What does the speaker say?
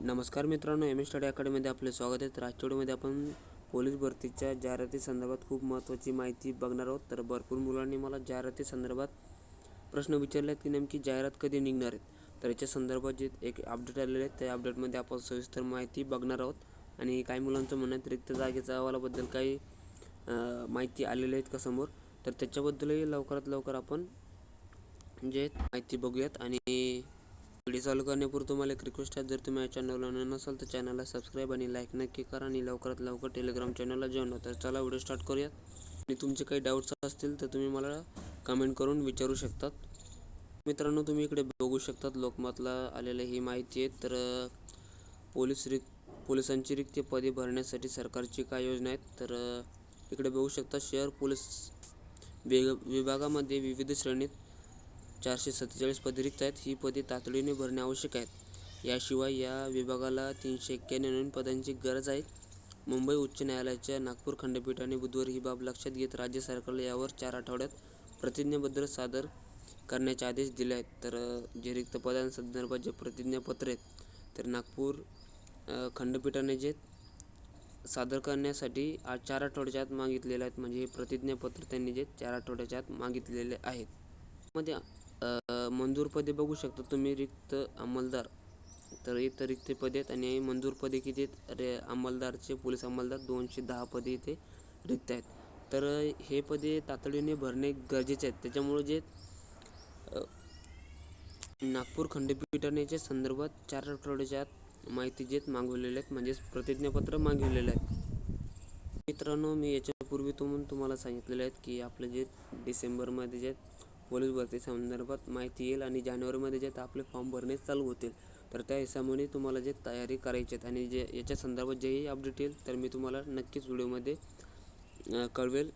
नमस्कार मित्रांनो M S study अकॅडमीमध्ये आपले स्वागत आहे. तर आजच्या आपण पोलीस भरतीच्या जाहिराती संदर्भात खूप महत्त्वाची माहिती बघणार आहोत. तर भरपूर मुलांनी मला जाहिराती संदर्भात प्रश्न विचारले आहेत की नेमकी जाहिरात कधी निघणार आहेत? तर याच्या संदर्भात जे एक अपडेट आलेले आहेत त्या अपडेटमध्ये आपण सविस्तर माहिती बघणार आहोत. आणि काही मुलांचं म्हणणं आहे रिक्त जागेच्या अहवालाबद्दल काही माहिती आलेली आहेत का समोर? तर त्याच्याबद्दलही लवकरात लवकर आपण जे माहिती बघूयात. आणि व्हिडिओ चालू करण्यापूर्वी तुम्हाला एक रिक्वेस्ट आहे. जर तुम्ही या चॅनलला नसाल तर चॅनलला सबस्क्राईब आणि लाईक नक्की करा आणि लवकरात लवकर टेलिग्राम चॅनलला जॉईन होता चला व्हिडिओ स्टार्ट करूयात. आणि तुमचे काही डाऊट्स असतील तर तुम्ही मला कमेंट करून विचारू शकतात. मित्रांनो तुम्ही इकडे बघू शकतात लोकमतला आलेली ही माहिती आहे. तर पोलीस रिक पोलिसांची रिक्त पदे भरण्यासाठी सरकारची काय योजना आहेत? तर इकडे बघू शकता शहर पोलीस वेग विभागामध्ये विविध श्रेणीत चारशे सत्तेचाळीस पदे रिक्त आहेत. ही पदे तातडीने भरणे आवश्यक आहेत. याशिवाय या विभागाला तीनशे एक्क्याण्णव नवीन पदांची गरज आहे. मुंबई उच्च न्यायालयाच्या नागपूर खंडपीठाने बुधवारी ही बाब लक्षात घेत राज्य सरकारला यावर चार आठवड्यात प्रतिज्ञापत्र सादर करण्याचे आदेश दिले आहेत. तर जे रिक्त पदांसंदर्भात जे प्रतिज्ञापत्र आहेत तर नागपूर खंडपीठाने जे सादर करण्यासाठी आज चार आठवड्याच्या आत मागितलेले आहेत. म्हणजे हे प्रतिज्ञापत्र त्यांनी जे चार आठवड्याच्या आत मागितलेले आहेत. मध्ये मंजूर पदे बघू शकता तुम्ही रिक्त अंमलदार. तर इथं रिक्त पदे आहेत आणि मंजूर पदे किती आहेत? रे अंमलदारचे पोलीस अंमलदार दोनशे दहा पदे इथे रिक्त आहेत. तर हे पदे तातडीने भरणे गरजेचे आहेत. त्याच्यामुळे जे नागपूर खंडपीठाने याच्या संदर्भात चार आठवड्याच्या आत माहिती जे मागवलेले आहेत म्हणजेच प्रतिज्ञापत्र मागवलेलं आहे मित्रांनो मी याच्यापूर्वी तुम तुम्हाला सांगितलेले आहेत की आपलं जे डिसेंबरमध्ये जे पोलीस भरती संदर्भात माहिती येईल आणि जानेवारीमध्ये जे आपले फॉर्म भरणे चालू होतील तर त्या हिशोबाने तुम्हाला जे तयारी करायची आहेत आणि जे याच्या संदर्भात जेही अपडेट येईल तर मी तुम्हाला नक्कीच व्हिडिओमध्ये कळवेल.